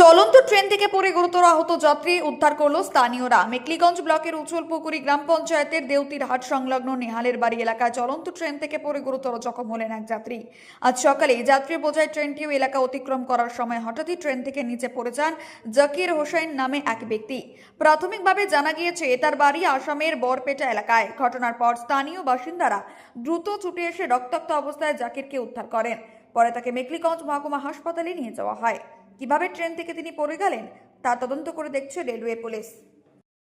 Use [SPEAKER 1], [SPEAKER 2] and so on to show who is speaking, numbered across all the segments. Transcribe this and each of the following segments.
[SPEAKER 1] চলন্ত ট্রেন থেকে পড়ে গুরুতর আহত যাত্রী উদ্ধার করল স্থানীয়রা। মেকলিগঞ্জ ব্লকের উজ্জ্বলপুকুরি গ্রাম পঞ্চায়েতের দেউতির হাট সংলগ্ন নেহালের বাড়ি এলাকায় চলন্ত ট্রেন থেকে পড়ে গুরুতর জখম হলেন এক যাত্রী। আজ সকালে যাত্রী বোঝায় ট্রেনটিও এলাকা অতিক্রম করার সময় হঠাৎই ট্রেন থেকে নিচে পড়ে যান জাকির হোসেন নামে এক ব্যক্তি। প্রাথমিকভাবে জানা গিয়েছে তার বাড়ি আসামের বরপেটা এলাকায়। ঘটনার পর স্থানীয় বাসিন্দারা দ্রুত ছুটে এসে রক্তাক্ত অবস্থায় জাকিরকে উদ্ধার করেন। পরে তাকে মেকলিগঞ্জ মহকুমা হাসপাতালে নিয়ে যাওয়া হয়। কীভাবে ট্রেন থেকে তিনি পড়ে গেলেন তা তদন্ত করে দেখছে রেলওয়ে পুলিশ।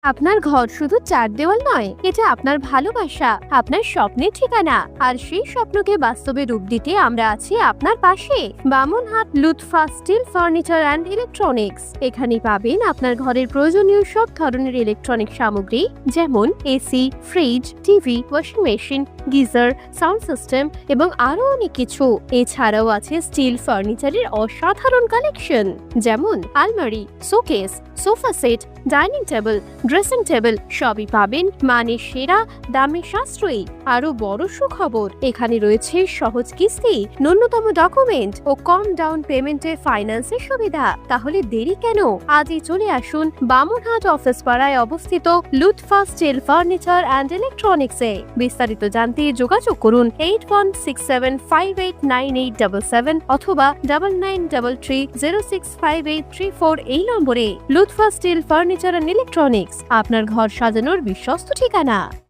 [SPEAKER 2] আপনার ঘর শুধু চার দেওয়াল নয়, এটা আপনার ভালোবাসা, আপনার স্বপ্নের ঠিকানা। আর সেই স্বপ্নকে বাস্তবে রূপ দিতে আমরা আছি আপনার পাশে। Bamanhat Lutfa steel furniture and electronics. এখানে পাবেন আপনার ঘরের প্রয়োজনীয় সব ধরনের ইলেকট্রনিক সামগ্রী, যেমন AC, fridge, TV, washing machine, geyser, sound system এবং আরও অনেক কিছু। এছাড়াও আছে স্টিল ফার্নিচারের অসাধারণ কালেকশন, যেমন আলমারি, showcase sofa set, dining table, dressing table সবই পাবেন মানে সেরা দামে সাশ্রয়ী। আরও বড় সুখবর, এখানে রয়েছে সহজ কিস্তি, ন্যূনতম ডকুমেন্ট ও কম ডাউন পেমেন্টের ফাইন্যান্সের সুবিধা। তাহলে দেরি কেন? আজই চলে আসুন বামনহাট অফিস পাড়ায় অবস্থিত লুৎফা স্টিল ফার্নিচার অ্যান্ড ইলেকট্রনিক্সে। বিস্তারিত জানতে যোগাযোগ করুন eight one six seven five eight nine eight double seven অথবা double nine double three zero six five eight three four এই নম্বরে। Lutfa steel furniture and electronics আপনার ঘর সাজানোর বিশ্বস্ত ঠিকানা।